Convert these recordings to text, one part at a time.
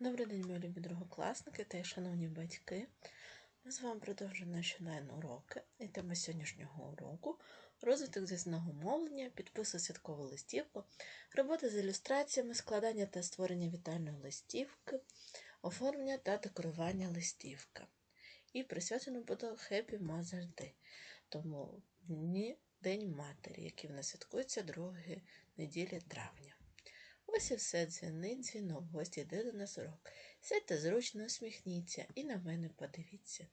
Добрий день, мої любі другокласники та й шановні батьки. Ми з вами продовжуємо наші онлайн-уроки. І тема сьогоднішнього уроку розвиток звісного мовлення, підпису святкову листівку, робота з ілюстраціями, складання та створення вітальної листівки, оформлення та декорування листівки. І присвячено буде Happy Mother's Day, тому дні День Матері, який в нас святкується другої неділі травня. Ось і все дзвінить дзвінок, гості йде до нас. Сядьте зручно, усміхніться і на мене подивіться.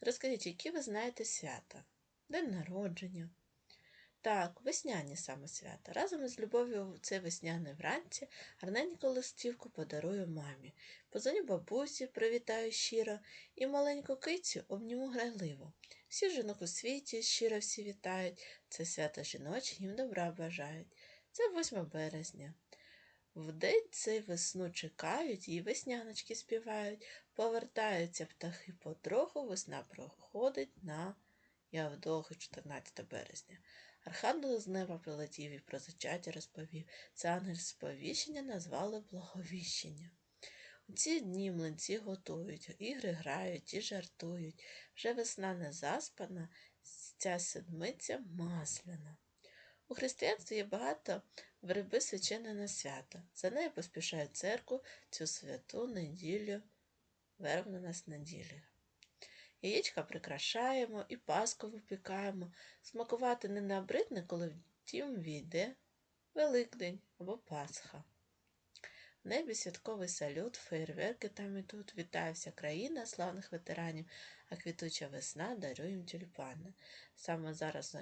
Розкажіть, які ви знаєте свята? День народження. Так, весняні саме свята. Разом із любов'ю в це весняне вранці гарненьку листівку подарую мамі. Позвоню бабусі, привітаю щиро, і маленьку кицю обніму грайливо. Всі жінок у світі щиро всі вітають, це свято жіноче їм добра бажають. Це 8 березня. Вдень цей весну чекають, і весняночки співають, повертаються птахи потроху, весна проходить на Явдохи 14 березня. Архангел з неба прилетів і про зачаття розповів. Це ангель сповіщення назвали благовіщення. У ці дні млинці готують, ігри грають і жартують. Вже весна не заспана, ця седмиця масляна. У християнстві є багато верби свячене на свято. За нею поспішає церкву цю святу неділю, вербна нас неділю. Яєчка прикрашаємо і паску випікаємо. Смакувати не набридне, коли в дім війде Великдень або Пасха. В небі святковий салют, фейерверки там і тут. Вітає вся країна славних ветеранів, а квітуча весна дарує їм тюльпани. Саме зараз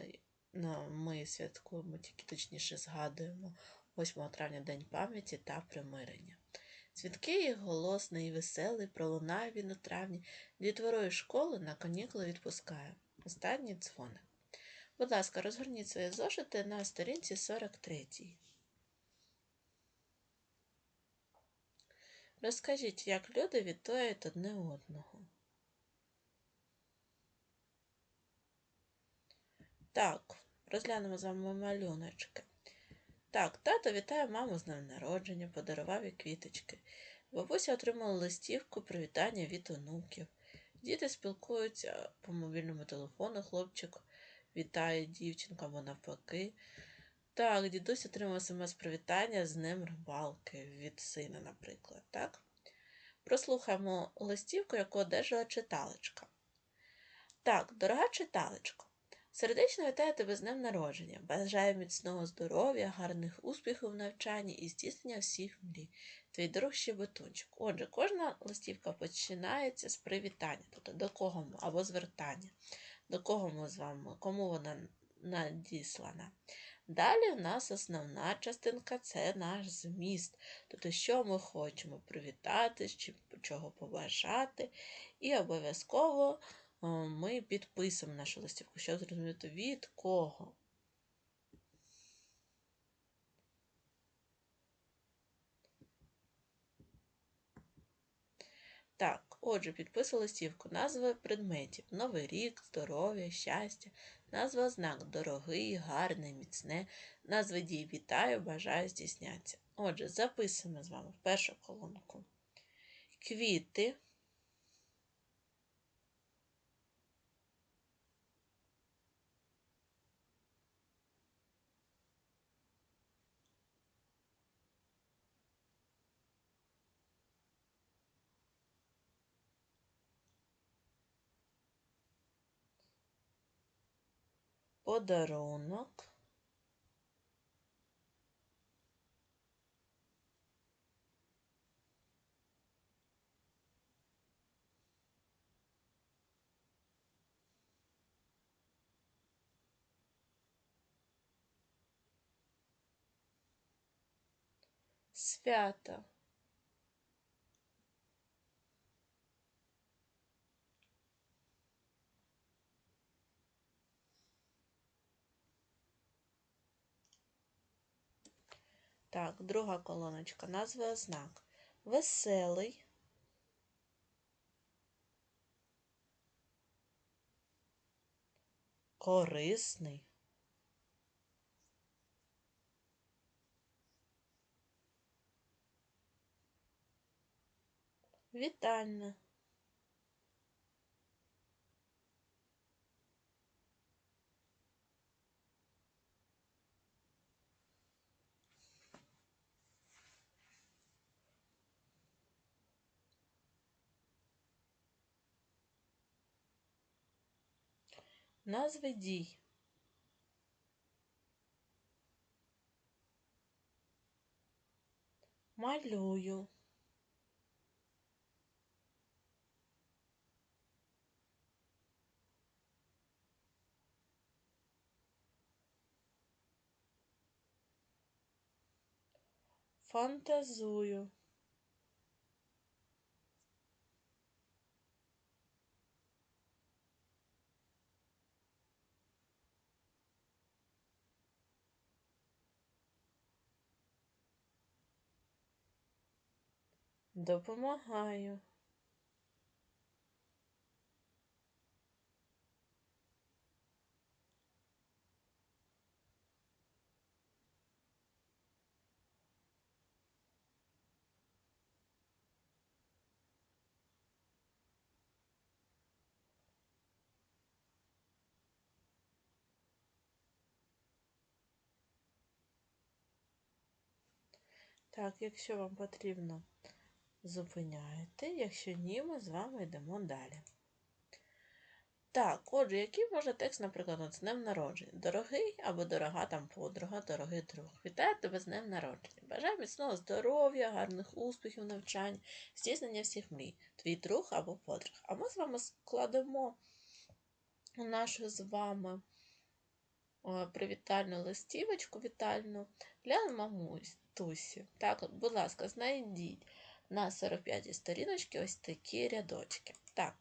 ми святкуємо, тільки точніше згадуємо 8 травня День пам'яті та примирення. Дзвінкий голосний і веселий, пролунає він у травні, дітворою школи на канікули відпускає. Останній дзвоник. Будь ласка, розгорніть свої зошити на сторінці 43. Розкажіть, як люди вітають одне одного. Так, розглянемо з вами малюночки. Так, тато вітає маму з днем народження, подарував їй квіточки. Бабуся отримала листівку привітання від онуків. Діти спілкуються по мобільному телефону, хлопчик вітає дівчинку або навпаки. Так, дідусь отримав смс-привітання з ним рибалки від сина, наприклад. так? Прослухаємо листівку, яку одержала читалочка. Так, дорога читалочко, Сердечно вітаю тебе з днем народження. Бажаю міцного здоров'я, гарних успіхів в навчанні і здійснення всіх мрій. Твій друг щебетунчик. Отже, кожна листівка починається з привітання, тобто до кого ми, або звертання, до кого ми з вами, кому вона надіслана. Далі в нас основна частинка це наш зміст, тобто, що ми хочемо привітати, чого побажати, і обов'язково ми підписуємо нашу листівку, щоб зрозуміти від кого. Так, отже, підпису листівку, назва предметів, Новий рік, здоров'я, щастя, назва знак дорогий, гарний, міцне, назви дій вітаю, бажаю здійсняться. Отже, записуємо з вами в першу колонку. Квіти. Подарунок. Свято. Так, друга колоночка, назва ознак. Веселий. Корисний. Вітальна. Назви дій. Малюю. Фантазую. Допомагаю. Так, якщо вам потрібно, зупиняєте, якщо ні, ми з вами йдемо далі. Так, отже, який може текст, наприклад, з днем народження? Дорогий або дорога там подруга, дорогий друг. Вітаю тебе з днем народження. Бажаю міцного здоров'я, гарних успіхів, навчань, здійснення всіх мрій. Твій друг або подруг. А ми з вами складемо нашу з вами привітальну листівочку вітальну для мамусі. Так, будь ласка, знайдіть на 45 сторіночці ось такі рядочки. Так,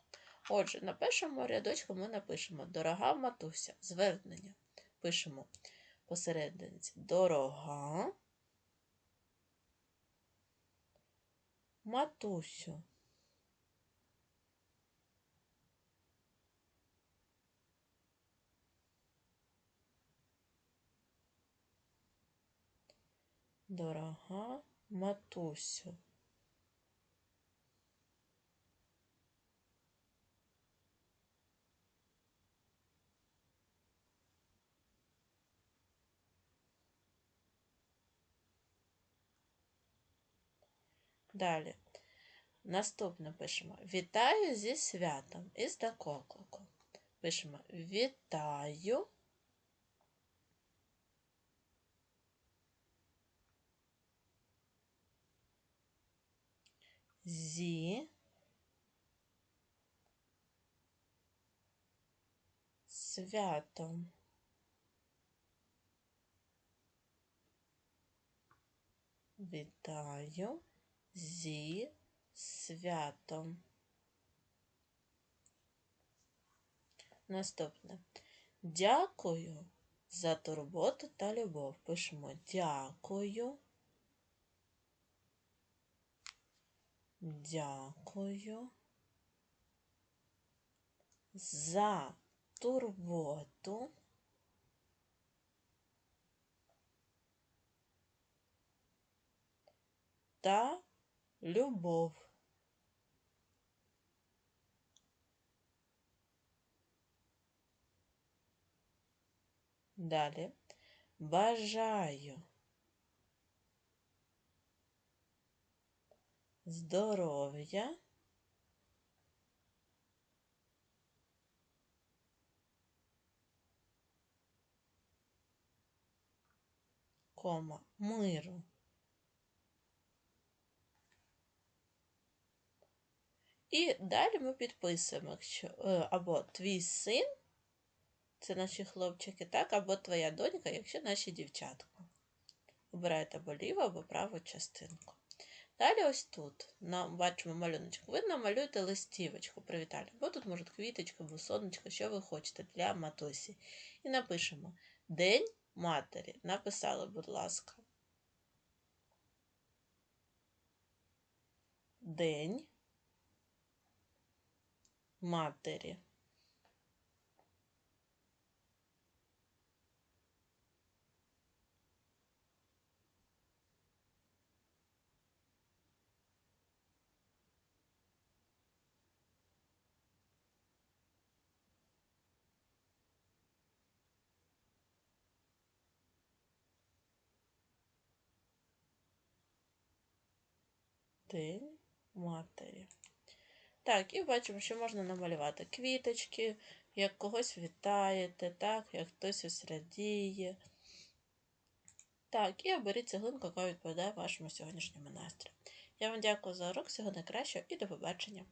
отже, на першому рядочку ми напишемо Дорога матуся. Звернення. Пишемо посерединці Дорога. Матусю. Дорога матусю. Далі. Наступне пишемо Вітаю зі святом із дококликом. Пишемо Вітаю. Зі святом. Вітаю зі святом. Наступне. Дякую за турботу та любов. Пишемо дякую. Дякую за турботу. Та любов. Далі бажаю здоров'я. Кома миру. І далі ми підписуємо, якщо е, або твій син, це наші хлопчики, так, або твоя донька, якщо наші дівчатка. Обирайте або ліву, або праву частинку. Далі ось тут нам бачимо малюночку. Ви намалюєте листівочку привітання. Бо тут може квіточка або сонечко, що ви хочете для матусі. І напишемо День матері. Написали, будь ласка. День матері. День матері. Так, і бачимо, що можна намалювати квіточки, як когось вітаєте, так, як хтось ось радіє. Так, і оберіть цеглинку, яка відповідає вашому сьогоднішньому настрою. Я вам дякую за урок, всього найкращого і до побачення.